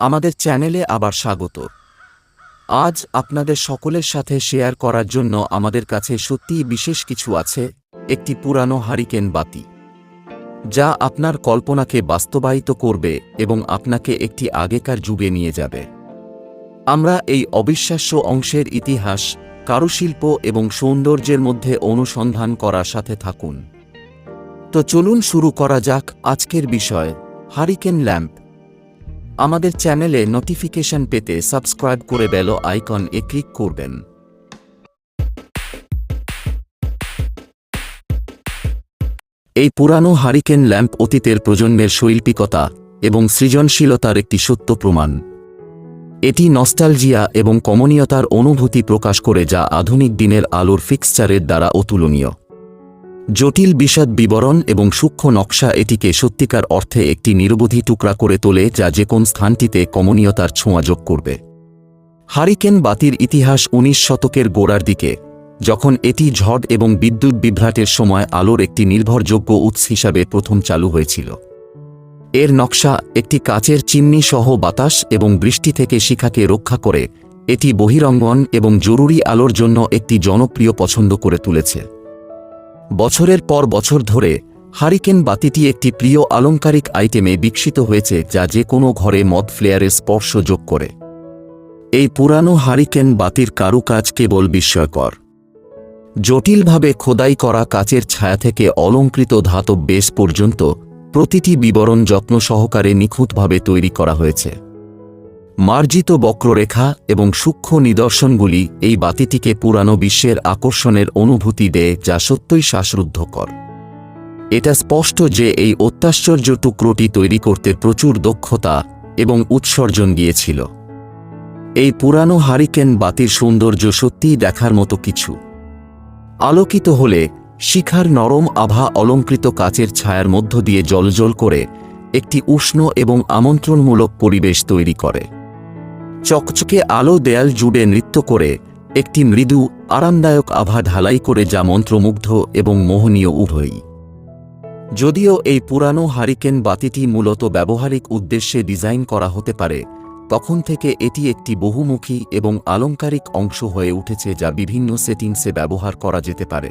আমাদের চ্যানেলে আবার স্বাগত। আজ আপনাদের সকলের সাথে শেয়ার করার জন্য আমাদের কাছে সত্যিই বিশেষ কিছু আছে, একটি পুরানো হারিকেন বাতি। যা আপনার কল্পনাকে বাস্তবায়িত করবে এবং আপনাকে একটি আগেকার যুগে নিয়ে যাবে। আমরা এই অবিশ্বাস্য অংশের ইতিহাস, কারুশিল্প এবং সৌন্দর্যের মধ্যে অনুসন্ধান করার সাথে থাকুন। তো চলুন শুরু করা যাক আজকের বিষয়, হারিকেন ল্যাম্প। আমাদের চ্যানেলে নোটিফিকেশন পেতে সাবস্ক্রাইব করে বেল আইকন এ ক্লিক করবেন। এই পুরানো হারিকেন ল্যাম্প অতীতের প্রজন্মের শৈল্পিকতা এবং সৃজনশীলতার একটি সত্য প্রমাণ। এটি নস্টালজিয়া এবং কমনীয়তার অনুভূতি প্রকাশ করে যা আধুনিক দিনের আলোর ফিক্সচারের দ্বারা অতুলনীয়। জটিল বিশদ বিবরণ এবং সূক্ষ্ম নকশা এটিকে সত্যিকার অর্থে একটি নিরবধি টুকরা করে তোলে যা যে কোন স্থানটিতে কমনীয়তার ছোঁয়া যোগ করবে। হারিকেন বাতির ইতিহাস উনিশ শতকের গোড়ার দিকে, যখন এটি ঝড় এবং বিদ্যুৎ বিভ্রাটের সময় আলোর একটি নির্ভরযোগ্য উৎস হিসাবে প্রথম চালু হয়েছিল। এর নকশা একটি কাচের চিমনি সহ বাতাস এবং বৃষ্টি থেকে শিখাকে রক্ষা করে, এটি বহিরঙ্গন এবং জরুরি আলোর জন্য একটি জনপ্রিয় পছন্দ করে তুলেছে। বছরের পর বছর ধরে হারিকেন বাতিটি একটি প্রিয় আলংকারিক আইটেমে বিকশিত হয়েছে যা যে কোনো ঘরে মদ ফ্লেয়ারের স্পর্শ যোগ করে। এই পুরানো হারিকেন বাতির কারুকাজ কেবল বিস্ময়কর। জটিলভাবে খোদাই করা কাচের ছায়া থেকে অলঙ্কৃত ধাতব বেশ পর্যন্ত প্রতিটি বিবরণ যত্ন সহকারে নিখুঁতভাবে তৈরি করা হয়েছে। মার্জিত বক্ররেখা এবং সূক্ষ্ম নিদর্শনগুলি এই বাতিটিকে পুরানো বিশ্বের আকর্ষণের অনুভূতি দেয় যা সত্যই শ্বাসরুদ্ধকর। এটা স্পষ্ট যে এই অত্যাশ্চর্য টুকরোটি তৈরি করতে প্রচুর দক্ষতা এবং উৎসর্জন গিয়েছিল। এই পুরানো হারিকেন বাতির সৌন্দর্য সত্যিই দেখার মতো কিছু। আলোকিত হলে শিখার নরম আভা অলঙ্কৃত কাচের ছায়ার মধ্য দিয়ে জলজল করে একটি উষ্ণ এবং আমন্ত্রণমূলক পরিবেশ তৈরি করে। চকচকে আলো দেয়াল জুড়ে নৃত্য করে, একটি মৃদু, আরামদায়ক আভা ঢালাই করে যা মন্ত্রমুগ্ধ এবং মোহনীয় উভয়ই। যদিও এই পুরানো হারিকেন বাতিটি মূলত ব্যবহারিক উদ্দেশ্যে ডিজাইন করা হতে পারে, তখন থেকে এটি একটি বহুমুখী এবং আলংকারিক অংশ হয়ে উঠেছে যা বিভিন্ন সেটিংসে ব্যবহার করা যেতে পারে।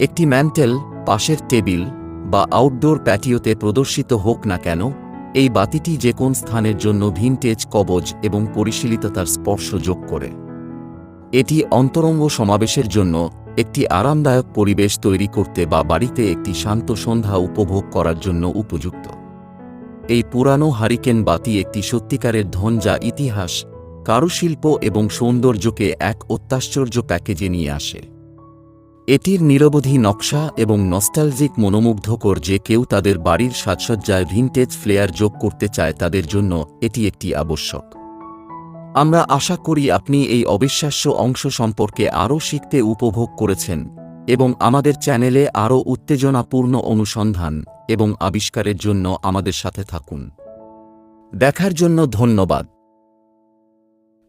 একটি ম্যান্টেল, পাশের টেবিল বা আউটডোর প্যাটিওতে প্রদর্শিত হোক না কেন এই বাতিটি যে কোন স্থানের জন্য ভিনটেজ, কবজ এবং পরিশীলিততার স্পর্শ যোগ করে। এটি অন্তরঙ্গ সমাবেশের জন্য একটি আরামদায়ক পরিবেশ তৈরি করতে বা বাড়িতে একটি শান্ত সন্ধ্যা উপভোগ করার জন্য উপযুক্ত। এই পুরানো হারিকেন বাতি একটি সত্যিকারের ধন যা ইতিহাস, কারুশিল্প এবং সৌন্দর্যকে এক অত্যাশ্চর্য প্যাকেজে নিয়ে আসে। এটির নিরবধি নকশা এবং নস্টালজিক মনোমুগ্ধকর যে কেউ তাদের বাড়ির সাজসজ্জায় ভিনটেজ ফ্লেয়ার যোগ করতে চায় তাদের জন্য এটি একটি আবশ্যক। আমরা আশা করি আপনি এই অবিশ্বাস্য অংশ সম্পর্কে আরও শিখতে উপভোগ করেছেন এবং আমাদের চ্যানেলে আরও উত্তেজনাপূর্ণ অনুসন্ধান এবং আবিষ্কারের জন্য আমাদের সাথে থাকুন। দেখার জন্য ধন্যবাদ।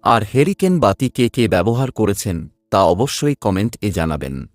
আর হেরিকেন বাতি কে কে ব্যবহার করেছেন তা অবশ্যই কমেন্ট এ জানাবেন।